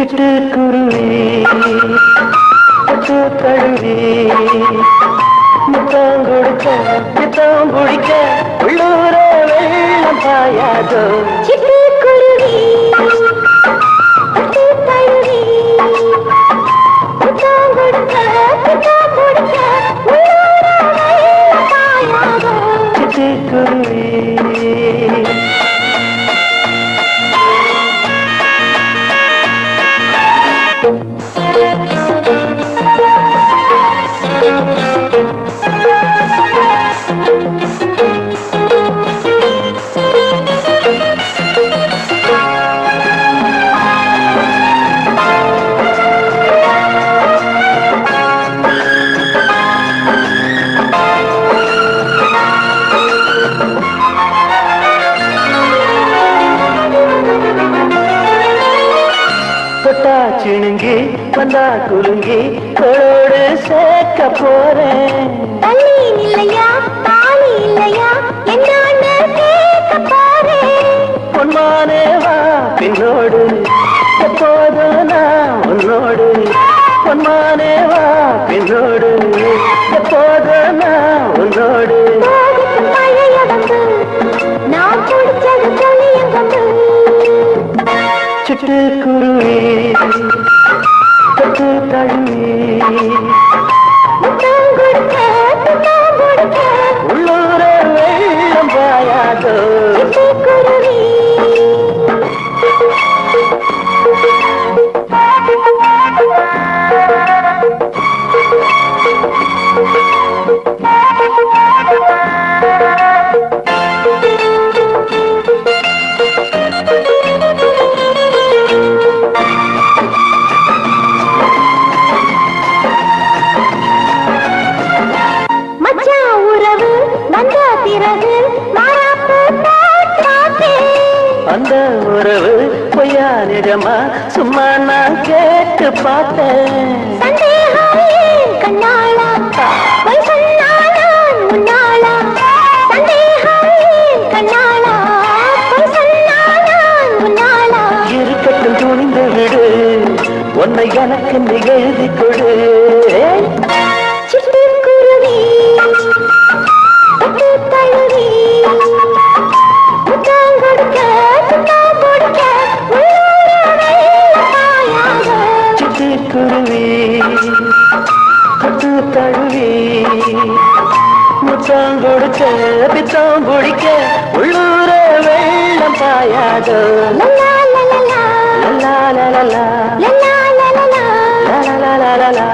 சிட்டு குருவே சிட்டு கழுவே முத்தாம் கொடுக்க முத்தாம் குடிக்க. உள்ளூர வெள்ளம் பாயாதோ. சிட்டு குருவே. சிட்டு கழுவே சிணுங்கி வந்தா குலுங்கி தோளோடு சேர்க்க போறேன். இல்லையா? தாலி இல்லையா? பொன்மானே வா பின்னோடு. எப்போதும் நான் உன்னோடு. பொன்மானே வா பின்னோடு. ചുട്ടുകുറുവേ തൊട്ടു തഴുവേ அந்த உறவு பொய்யா நிஜமா சும்மா நான் கேட்டு பார்த்தேன். இருக்கட்டும் துணிந்து விடு. உன்னை எனக்கு எழுதி கொடு. தழுவி. முச்சாம் கொடுக்க பிச்சாம் பிடிக்க உள்ளூர வெள்ளம் பாயாதோ. லலா லலா லலா லலா லலா லலா லலா